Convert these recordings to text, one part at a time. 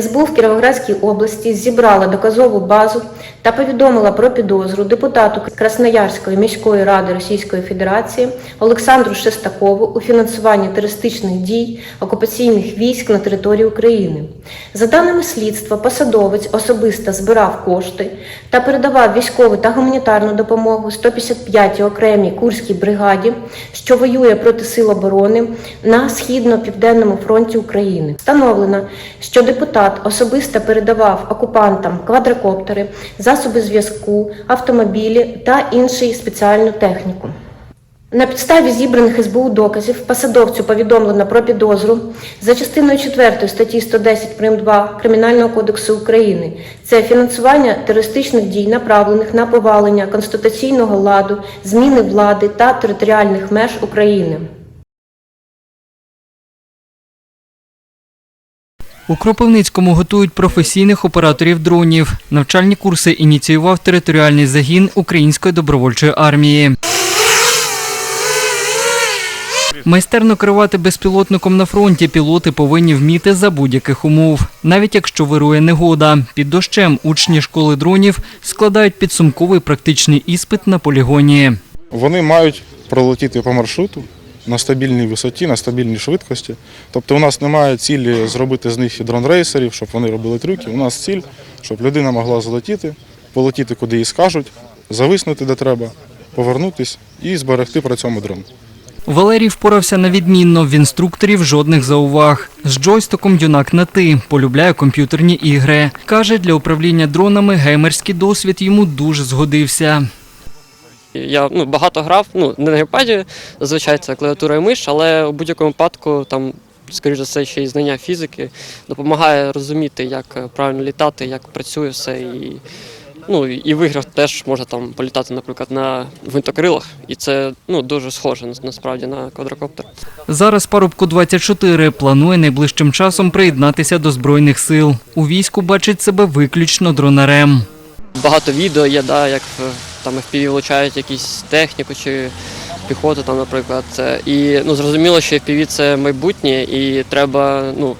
СБУ в Кіровоградській області зібрала доказову базу та повідомила про підозру депутату Красноярської міської ради Російської Федерації Олександру Шестакову у фінансуванні терористичних дій окупаційних військ на території України. За даними слідства, посадовець особисто збирав кошти та передавав військову та гуманітарну допомогу 155-й окремій Курській бригаді, що воює проти сил оборони на східно-південному фронті України. Встановлено, що депутат особисто передавав окупантам квадрокоптери, засоби зв'язку, автомобілі та іншу спеціальну техніку. На підставі зібраних СБУ доказів посадовцю повідомлено про підозру за частиною 4 статті 110 прим. 2 Кримінального кодексу України. Це фінансування терористичних дій, направлених на повалення конституційного ладу, зміни влади та територіальних меж України. У Кропивницькому готують професійних операторів дронів. Навчальні курси ініціював територіальний загін Української добровольчої армії. Майстерно керувати безпілотником на фронті пілоти повинні вміти за будь-яких умов. Навіть якщо вирує негода. Під дощем учні школи дронів складають підсумковий практичний іспит на полігоні. Вони мають пролетіти по маршруту на стабільній висоті, на стабільній швидкості. Тобто у нас немає цілі зробити з них дрон-рейсерів, щоб вони робили трюки. У нас ціль, щоб людина могла залетіти, полетіти куди їй скажуть, зависнути де треба, повернутись і зберегти при цьому дрон. Валерій впорався на відмінно, в інструкторів жодних зауваг. З джойстиком юнак на ти, полюбляє комп'ютерні ігри. Каже, для управління дронами геймерський досвід йому дуже згодився. Я ну, багато грав, ну не на геймпаді, зазвичай це клавіатура і миш, але у будь-якому випадку там, скоріш за все, ще й знання фізики допомагає розуміти, як е, правильно літати, як працює все. І, ну, і в іграх теж можна там політати, наприклад, на гвинтокрилах, і це ну, дуже схоже насправді на квадрокоптер. Зараз парубку 24 планує найближчим часом приєднатися до збройних сил. У війську бачить себе виключно дронарем. Багато відео є, да, як е, там FPV влучають якісь техніку чи піхоту, там, наприклад. І ну, зрозуміло, що FPV – це майбутнє, і треба ну,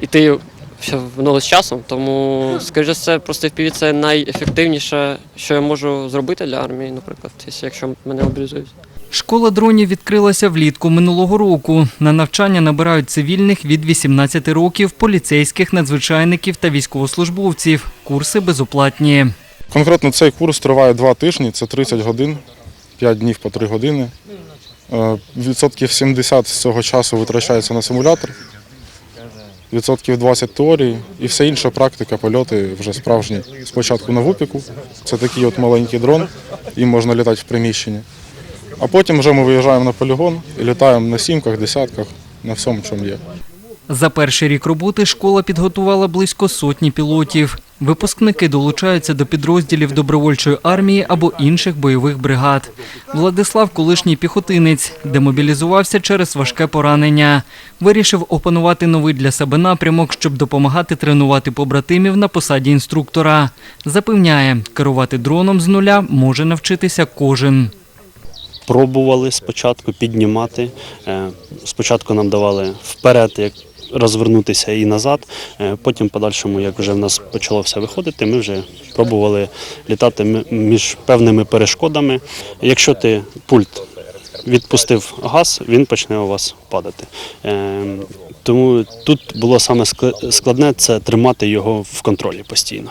йти ще в ногу з часом. Тому, скоріше все, просто FPV – це найефективніше, що я можу зробити для армії, наприклад, якщо мене мобілізують. Школа дронів відкрилася влітку минулого року. На навчання набирають цивільних від 18 років, поліцейських, надзвичайників та військовослужбовців. Курси безоплатні. Конкретно цей курс триває два тижні, це 30 годин, 5 днів по 3 години. Е, Відсотків 70 з цього часу витрачається на симулятор, відсотків 20 теорії і все інша практика, польоти вже справжні. Спочатку на вупіку, це такий от маленький дрон, їм можна літати в приміщенні. А потім вже ми виїжджаємо на полігон і літаємо на сімках, десятках, на всьому, чому є. За перший рік роботи школа підготувала близько сотні пілотів. Випускники долучаються до підрозділів добровольчої армії або інших бойових бригад. Владислав, колишній піхотинець, демобілізувався через важке поранення. Вирішив опанувати новий для себе напрямок, щоб допомагати тренувати побратимів на посаді інструктора. Запевняє, керувати дроном з нуля може навчитися кожен. пробували спочатку піднімати. Е, Спочатку нам давали вперед, як розвернутися і назад. Е, Потім, подальшому, як вже в нас почало все виходити, ми вже пробували літати між певними перешкодами. Якщо ти пульт відпустив газ, він почне у вас падати. Тому тут було саме складне це тримати його в контролі постійно,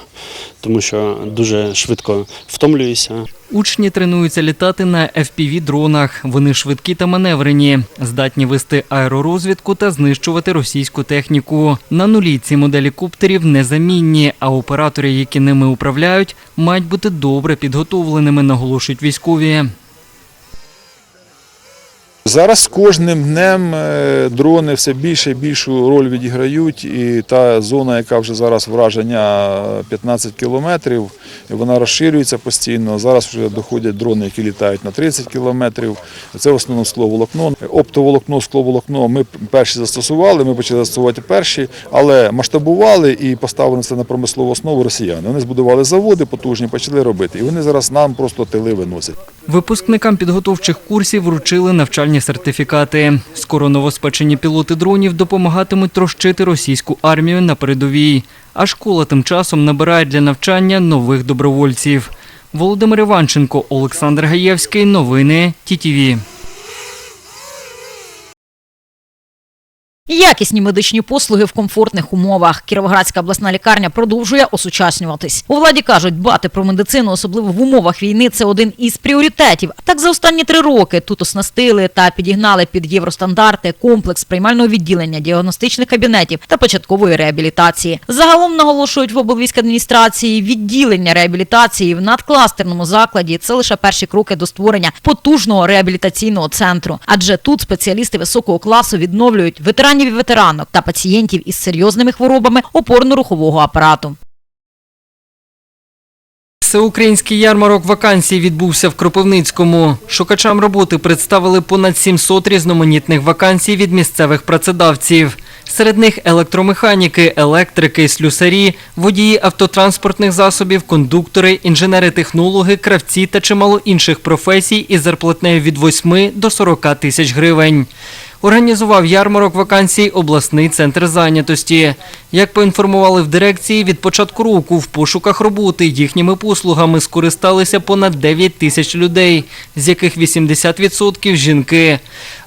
тому що дуже швидко втомлюєшся. Учні тренуються літати на FPV-дронах. Вони швидкі та маневрені, здатні вести аеророзвідку та знищувати російську техніку. На нулі ці моделі куптерів незамінні, а оператори, які ними управляють, мають бути добре підготовленими, наголошують військові. Зараз кожним днем е, дрони все більше і більшу роль відіграють, і та зона, яка вже зараз враження 15 кілометрів, вона розширюється постійно. Зараз вже доходять дрони, які літають на 30 кілометрів. Це в основному скловолокно. Оптоволокно, скловолокно ми перші застосували, ми почали застосувати перші, але масштабували і поставили це на промислову основу росіяни. Вони збудували заводи потужні, почали робити. І вони зараз нам просто тили виносять. Випускникам підготовчих курсів вручили навчальні сертифікати. Скоро новоспечені пілоти дронів допомагатимуть трощити російську армію на передовій. А школа тим часом набирає для навчання нових добровольців. Володимир Іванченко, Олександр Гаєвський. Новини ТІТІВІ. Якісні медичні послуги в комфортних умовах. Кіровоградська обласна лікарня продовжує осучаснюватись. У владі кажуть, дбати про медицину, особливо в умовах війни, це один із пріоритетів. Так за останні три роки тут оснастили та підігнали під євростандарти комплекс приймального відділення, діагностичних кабінетів та початкової реабілітації. Загалом наголошують в облвійськадміністрації відділення реабілітації в надкластерному закладі. Це лише перші кроки до створення потужного реабілітаційного центру. Адже тут спеціалісти високого класу відновлюють ветеранів і ветеранок та пацієнтів із серйозними хворобами опорно-рухового апарату. Всеукраїнський ярмарок вакансій відбувся в Кропивницькому. Шукачам роботи представили понад 700 різноманітних вакансій від місцевих працедавців. Серед них електромеханіки, електрики, слюсарі, водії автотранспортних засобів, кондуктори, інженери-технологи, кравці та чимало інших професій із зарплатнею від 8 до 40 тисяч гривень. Організував ярмарок вакансій обласний центр зайнятості. Як поінформували в дирекції, від початку року в пошуках роботи їхніми послугами скористалися понад 9 тисяч людей, з яких 80% – жінки.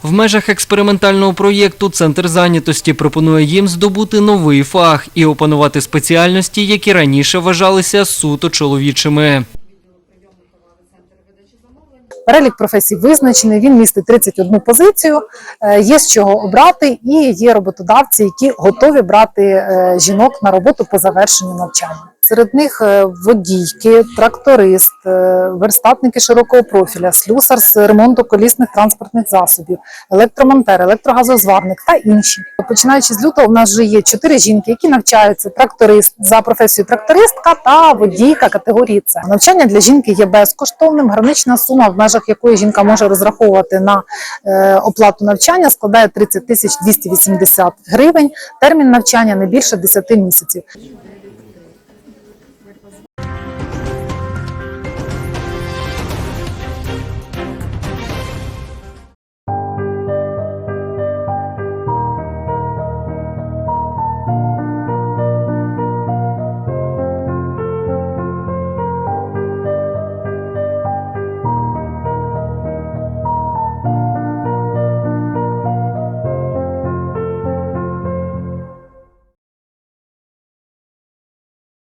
В межах експериментального проєкту центр зайнятості пропонує їм здобути новий фах і опанувати спеціальності, які раніше вважалися суто чоловічими. Перелік професій визначений, він містить 31 позицію, е, є з чого обрати, і є роботодавці, які готові брати е, жінок на роботу по завершенню навчання. Серед них е, водійки, тракторист, е, верстатники широкого профіля, слюсар з ремонту колісних транспортних засобів, електромонтер, електрогазозварник та інші. Починаючи з лютого, у нас вже є чотири жінки, які навчаються тракторист за професією трактористка та водійка категорії С. Навчання для жінки є безкоштовним. Гранична сума, в межах якої жінка може розраховувати на е, оплату навчання, складає 30 тисяч 280 гривень. Термін навчання не більше 10 місяців.